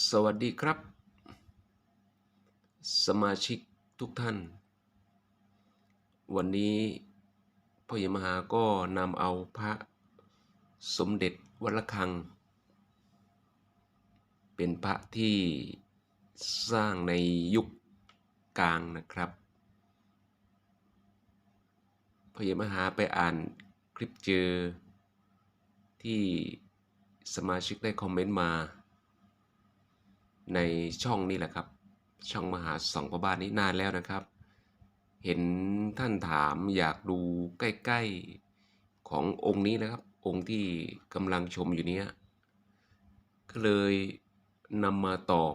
สวัสดีครับ สมาชิกทุกท่าน วันนี้พ่อใหญ่มหาก็นำเอาพระสมเด็จวัดระฆัง เป็นพระที่สร้างในยุคกลางนะครับพ่อใหญ่มหาไปอ่านคลิปเจอที่สมาชิกได้คอมเมนต์มา ในช่องนี้แหละครับ ช่องมหาสองพระบาทนี้นานแล้วนะครับ เห็นท่านถามอยากดูใกล้ๆขององค์นี้นะครับ องค์ที่กำลังชมอยู่เนี้ยก็เลยนำมาตอบ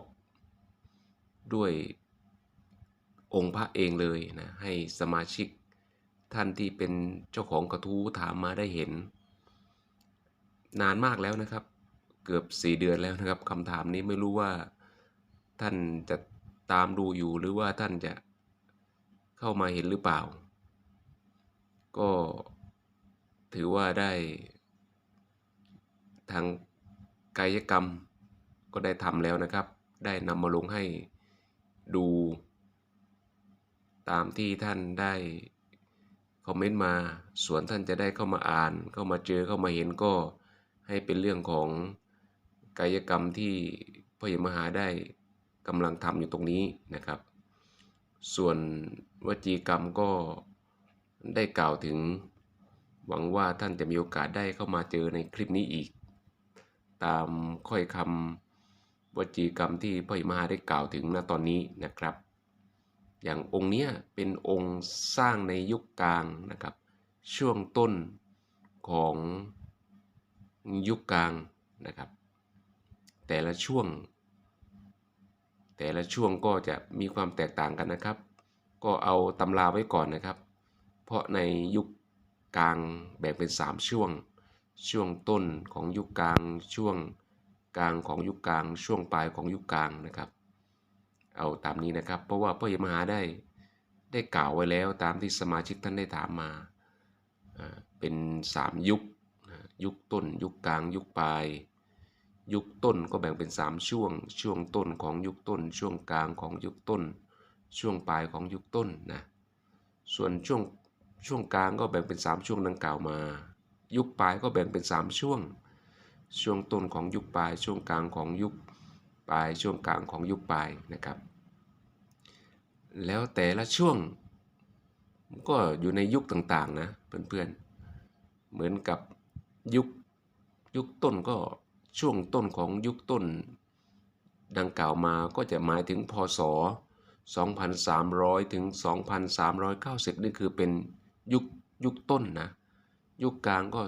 ด้วยองค์พระเองเลยนะให้สมาชิกท่านที่เป็นเจ้าของกระทู้ถามมาได้เห็น นานมากแล้วนะครับ เกือบสี่เดือนแล้วนะครับคำถามนี้ไม่รู้ว่า ท่านจะตามดูอยู่หรือว่าท่านจะเข้ามาเห็นหรือเปล่า ก็ถือว่าได้ทางกายกรรมก็ได้ทำแล้วนะครับ ได้นำมาลงให้ดู ตามที่ท่านได้คอมเมนต์มา ส่วนท่านจะได้เข้ามาอ่าน เข้ามาเจอ เข้ามาเห็นก็ให้เป็นเรื่องของกายกรรมที่พ่อใหญ่มหาได้ กำลังทำอยู่ตรงนี้นะครับ ส่วนวจีกรรมก็ได้กล่าวถึง หวังว่าท่านจะมีโอกาสได้เข้ามาเจอในคลิปนี้อีก ตามค่อยคำวจีกรรมที่พ่อใหญ่มหาได้กล่าวถึงณตอนนี้นะครับ อย่างองค์เนี้ยเป็นองค์สร้างในยุคกลางนะครับ ช่วงต้นของยุคกลางนะครับ แต่ละช่วง แต่ละช่วงก็จะมีความแตกต่างกันนะครับ ก็เอาตำราไว้ก่อนนะครับ เพราะในยุคกลางแบ่งเป็น 3 ช่วง ช่วงต้นของยุคกลาง ช่วงกลางของยุคกลาง ช่วงปลายของยุคกลางนะครับ เอาตามนี้นะครับ เพราะว่าพ่อยมหาได้ได้กล่าวไว้แล้วตามที่สมาชิกท่านได้ถามมา เป็น 3 ยุค ยุคต้น ยุคกลาง ยุคปลาย ยุคต้นก็แบ่งเป็น 3 ช่วง ช่วงต้นของยุคต้น ช่วงกลางของยุคต้น ช่วงปลายของยุคต้นนะส่วนช่วงช่วงกลางก็แบ่งเป็น 3 ช่วงดังกล่าวมา ยุคปลายก็แบ่งเป็น 3 ช่วง ช่วงต้นของยุคปลาย ช่วงกลางของยุคปลาย ช่วงกลางของยุคปลายนะครับ แล้วแต่ละช่วงก็อยู่ในยุคต่างๆนะเพื่อนๆ เหมือนกับยุคยุคต้นก็ ช่วงต้นของยุคต้น ดังกล่าวมาก็จะหมายถึงพศ 2,300 ถึง 2,390 นี่คือเป็นยุคยุคต้นนะ ยุคกลางก็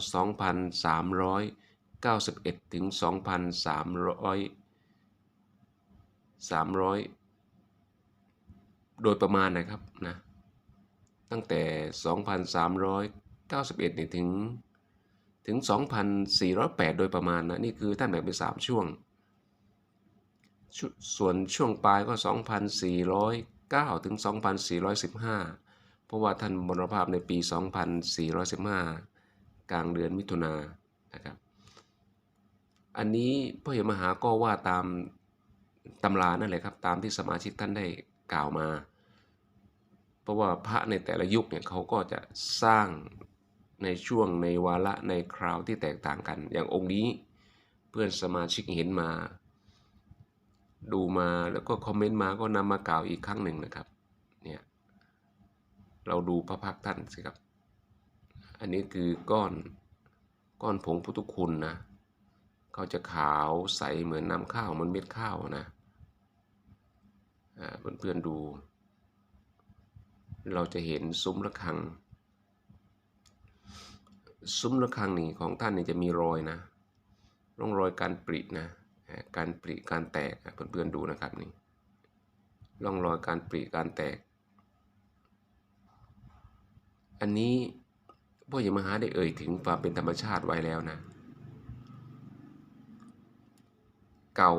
2,391 ถึง 2,300 300 โดยประมาณนะครับนะ ตั้งแต่ 2,391 ถึง ถึง 2,408 โดยประมาณนะนี่คือท่านแบ่งเป็น 3 ช่วง ส่วนช่วงปลายก็ 2,409 ถึง 2,415 เพราะว่าท่านมรณภาพในปี 2,415 กลางเดือนมิถุนานะครับอันนี้พ่อเหมหาก็ว่าตามตำรานั่นแหละครับตามที่สมาชิกท่านได้กล่าวมา เพราะว่าพระในแต่ละยุคเนี่ยเขาก็จะสร้าง ในช่วงในวาระในคราวที่แตกต่างกัน อย่างองค์นี้เพื่อนสมาชิกเห็นมา ดูมาแล้วก็คอมเมนต์มาก็นำมากล่าวอีกครั้งหนึ่งนะครับเนี่ยเราดูพระพักท่านสิครับ อันนี้คือก้อนก้อนผงพุทธคุณนะเขาจะขาวใสเหมือนน้ำข้าวเหมือนเม็ดข้าวนะเพื่อนๆดู เราจะเห็นซุ้มระฆัง ซุ้มระฆังนี่ของท่านนี่จะมีรอยนะร่องรอยการปรินะการปริการแตกเพื่อนๆดูนะครับนี่ร่องรอยการปริการแตก อันนี้พ่อใหญ่มหาได้เอ่ยถึงความเป็นธรรมชาติไว้แล้วนะ เก่า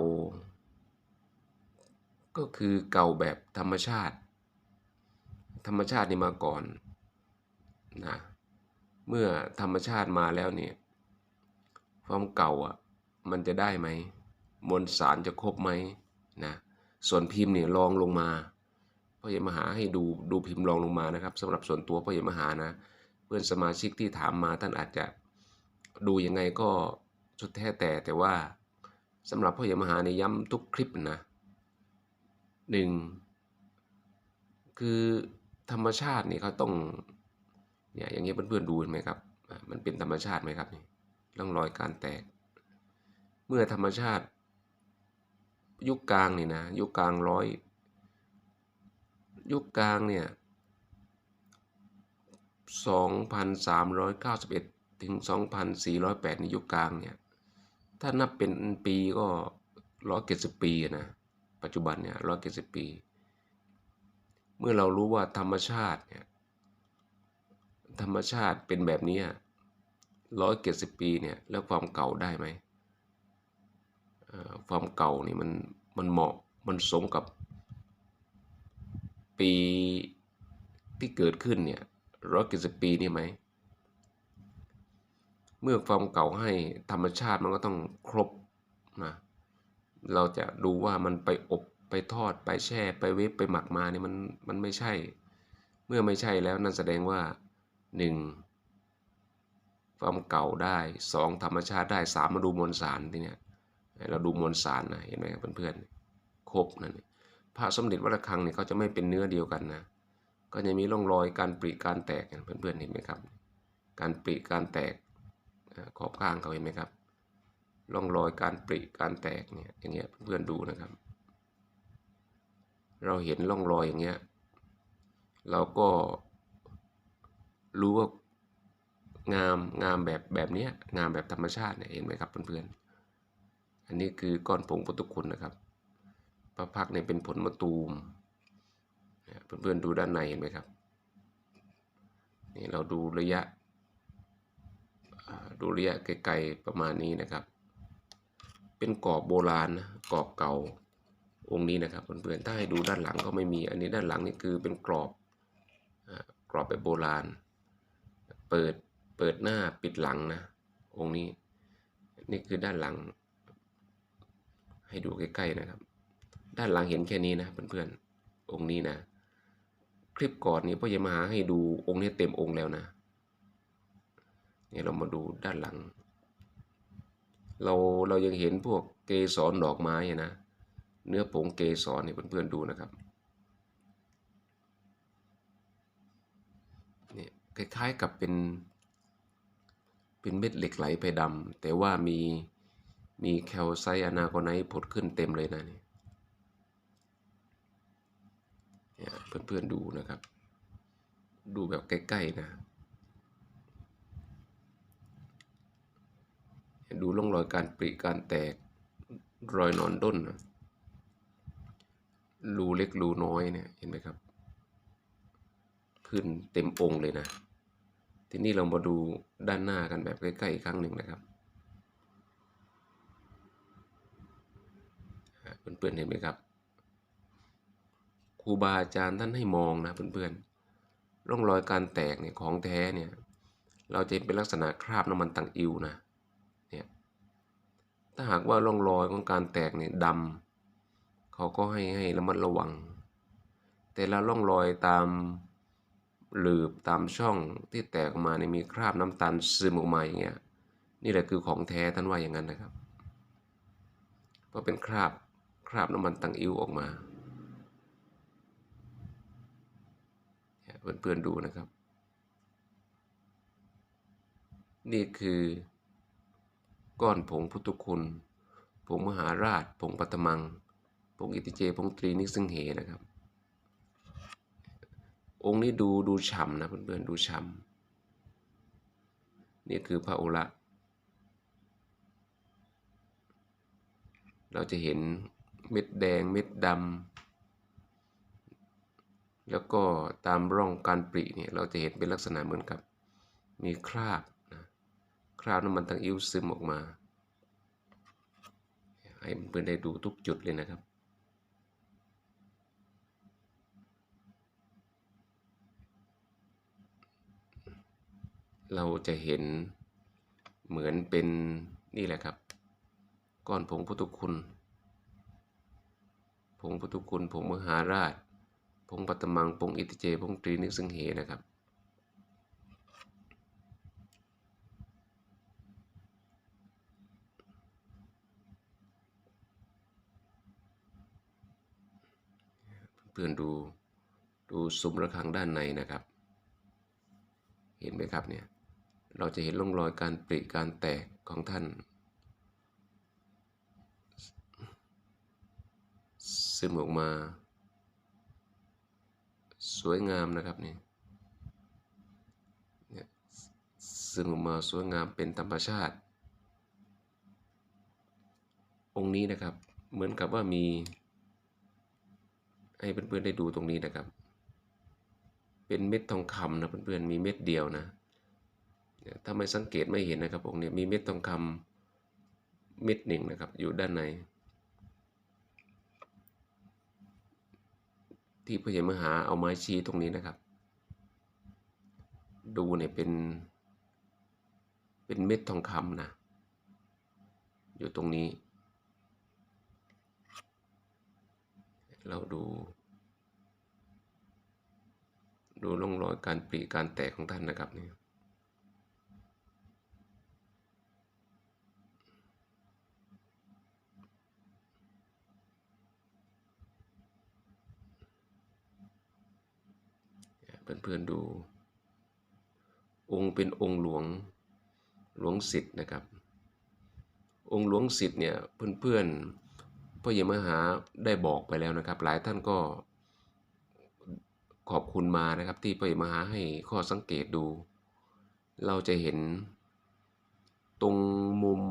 ก็คือเก่าแบบธรรมชาติ ธรรมชาตินี่มาก่อนนะ เมื่อธรรมชาติมาแล้วเนี่ยความเก่าอะมันจะได้ไหมมวลสารจะครบไหมนะส่วนพิมพ์เนี่ยรองลงมาพ่อใหญ่มหาให้ดูดูพิมพ์รองลงมานะครับสำหรับส่วนตัวพ่อใหญ่มหานะ เพื่อนสมาชิกที่ถามมาท่านอาจจะดูยังไงก็สุดแท้แต่แต่ว่าสำหรับพ่อใหญ่มหาในยย้ำทุกคลิปนะหนึ่งคือธรรมชาติเนี่ยเขาต้อง เนี่ยอย่างนี้ยเพื่อนๆดูเห็นไหมครับ มันเป็นธรรมชาติไหมครับนี่ร่องรอยการแตก เมื่อธรรมชาติ ยุคกลางนี่นะยุคกลางร้อยยุคกลางเนี่ย2,391 ถึง 2,408 ในยุคกลางเนี่ย ถ้านับเป็นปีก็ 170 ปีนะ ปัจจุบันเนี่ย 170 ปี เมื่อเรารู้ว่าธรรมชาติเนี่ย ธรรมชาติเป็นแบบนี้170ปีเนี่ยแล้วความเก่าได้ไหมเอ่อความเก่านี่มันมันเหมาะมันสมกับปีที่เกิดขึ้นเนี่ยร้อยเจ็ดสิบปีนี่ไหมเมื่อความเก่าให้ธรรมชาติมันก็ต้องครบนะเราจะดูว่ามันไปอบไปทอดไปแช่ไปเวฟไปหมักมาเนี่ยมันมันไม่ใช่ เมื่อไม่ใช่แล้วนั่นแสดงว่า หนึ่งความเก่าได้สองธรรมชาติได้สามมาดูมวลสารทีเนี้ยเราดูมวลสารนะเห็นไหมครับเพื่อนๆครบนั่นนี่พระสมเด็จวัดระฆังเนี่ยเขาจะไม่เป็นเนื้อเดียวกันนะก็จะมีร่องรอยการปริการแตกเพื่อนๆเห็นไหมครับ การปริการแตกขอบข้างเขาเห็นไหมครับร่องรอยการปริการแตกเนี่ยอย่างเงี้ยเพื่อนๆดูนะครับ เราเห็นร่องรอยอย่างเงี้ยเราก็ รู้ว่างามงามแบบแบบนี้งามแบบธรรมชาติเนี่ยเห็นไหมครับเพื่อนๆอันนี้คือก้อนผงพุทธคุณนะครับพระพักเนี่ยเป็นผลมะตูมเนี่ยเพื่อนๆดูด้านในเห็นไหมครับนี่เราดูระยะดูระยะไกลๆประมาณนี้นะครับ เป็นกรอบโบราณนะกรอบเก่าองค์นี้นะครับเพื่อนๆถ้าให้ดูด้านหลังก็ไม่มี อันนี้ด้านหลังนี่คือเป็นกรอบอกรอบแบบโบราณ เปิดเปิดหน้าปิดหลังนะ องค์นี้ นี่คือด้านหลัง ให้ดูใกล้ๆนะครับ ด้านหลังเห็นแค่นี้นะเพื่อนๆองค์นี้นะ คลิปก่อนนี้พ่อจะมาหาให้ดูองค์นี้เต็มองค์แล้วนะเนี่ยเรามาดูด้านหลัง เราเรายังเห็นพวกเกสรดอกไม้นะ เนื้อผงเกสรเนี่ยเพื่อนๆดูนะครับเนี่ย คล้ายๆกับเป็น เป็นเม็ดเหล็กไหลไปดำแต่ว่ามีมีแคลไซต์อนาโกไนท์ผดขึ้นเต็มเลยนะนี่เนี่ยเพื่อนๆดูนะครับ ดูแบบใกล้ๆนะ ดูร่องรอยการปริการแตกรอยนอนด้นนะรูเล็กรูน้อยเนี่ยเห็นไหมครับ ขึ้นเต็มองค์เลยนะ ทีนี้เรามาดูด้านหน้ากันแบบใกล้ๆอีกครั้งหนึ่งนะครับเพื่อนๆเห็นไหมครับครูบาอาจารย์ท่านให้มองนะเพื่อนๆร่องรอยการแตกเนี่ยของแท้เนี่ยเราจะเห็นเป็นลักษณะคราบน้ำมันตังอิวนะเนี่ยถ้าหากว่าร่องรอยของการแตกเนี่ยดำเขาก็ให้ให้ระมัดระวัง แต่ละร่องรอยตาม หลืบตามช่องที่แตกออกมาเนี่ยมีคราบน้ำตาลซึมออกมาอย่างเงี้ยนี่แหละคือของแท้ท่านว่าอย่างนั้นนะครับเพราะเป็นคราบคราบน้ำมันตังอิวออกมาเนี่ยเพื่อนๆดูนะครับ นี่คือก้อนผงพุทธคุณ ผงมหาราช ผงปัตมัง ผงอิติเจ ผงตรีนิซึ่งเหนะครับ องค์นี้ดูดูฉ่ำนะเพื่อนๆดูฉ่ำนี่คือพระโอระเราจะเห็นเม็ดแดงเม็ดดำแล้วก็ตามร่องการปริเนี่ยเราจะเห็นเป็นลักษณะเหมือนกับ มีคราบนะคราบน้ำมันตังอิ้วซึมออกมา ให้เพื่อนได้ดูทุกจุดเลยนะครับ เราจะเห็นเหมือนเป็นนี่แหละครับ ก้อนผงพุทธคุณ ผงพุทธคุณ ผงมหาราช ผงปัตมัง ผงอิติเจ ผงตรีนิสังเหนะครับ เพื่อนดูดูซุ้มระฆังด้านในนะครับ เห็นไหมครับเนี่ย เราจะเห็นร่องรอยการปริการแตกของท่าน ซึมออกมา สวยงามนะครับนี่ซึมออกมาสวยงามเป็นธรรมชาติ องค์นี้นะครับเหมือนกับว่ามีให้เพื่อนๆได้ดูตรงนี้นะครับ เป็นเม็ดทองคำนะเพื่อนๆมีเม็ดเดียวนะ ถ้าไม่สังเกตไม่เห็นนะครับองค์นี้มีเม็ดทองคำเม็ดหนึ่งนะครับอยู่ด้านใน ที่พระเยมหาเอาไม้ชี้ตรงนี้นะครับ ดูเนี่ยเป็น เป็นเม็ดทองคำนะ อยู่ตรงนี้ เราดู ดูร่องรอยการปรีการแตกของท่านนะครับเนี่ย เพื่อนๆดู องค์เป็นองค์หลวงหลวงสิทธิ์นะครับ องค์หลวงสิทธิ์เนี่ยเพื่อนๆพ่อเยมหาได้บอกไปแล้วนะครับ หลายท่านก็ขอบคุณมานะครับ ที่พ่อเยมหาให้ข้อสังเกตดู เราจะเห็นตรงมุม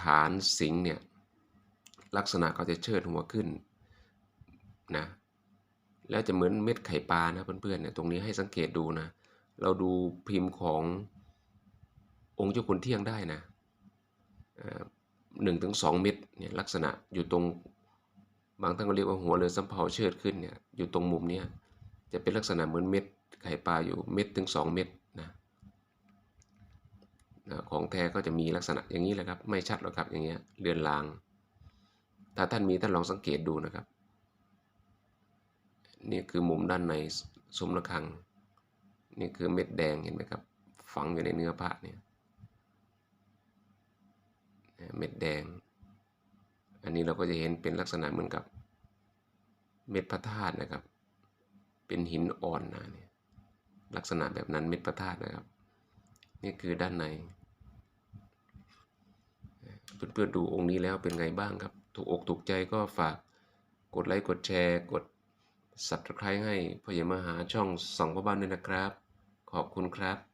ฐานสิงเนี่ยลักษณะเขาจะเชิดหัวขึ้นนะ แล้วจะเหมือนเม็ดไข่ปลานะเพื่อนๆเนี่ยตรงนี้ให้สังเกตดูนะ เราดูพิมพ์ขององค์เจ้าคุณเที่ยงได้นะหนึ่งถึงสองเม็ดเนี่ยลักษณะอยู่ตรงบางท่านก็เรียกว่าหัวเรือสำเภาเชิดขึ้นเนี่ยอยู่ตรงมุมเนี้ยจะเป็นลักษณะเหมือนเม็ดไข่ปลาอยู่เม็ดถึงสองเม็ดนะของแท้ก็จะมีลักษณะอย่างนี้แหละครับ ไม่ชัดหรอกครับอย่างเงี้ยเรือนลาง ถ้าท่านมีท่านลองสังเกตดูนะครับ นี่คือมุมด้านในซุ้มระฆัง นี่คือเม็ดแดงเห็นไหมครับ ฝังอยู่ในเนื้อพระเนี่ยเม็ดแดง อันนี้เราก็จะเห็นเป็นลักษณะเหมือนกับ เม็ดพระธาตุนะครับ เป็นหินอ่อนนะเนี่ยลักษณะแบบนั้นเม็ดพระธาตุนะครับ นี่คือด้านในเพื่อนๆดูองค์นี้แล้วเป็นไงบ้างครับ ถูกอกถูกใจก็ฝากกดไลค์กดแชร์ กด subscribe ให้พ่อใหญ่มหาช่องส่องพ่อบ้านด้วยนะครับ ขอบคุณครับ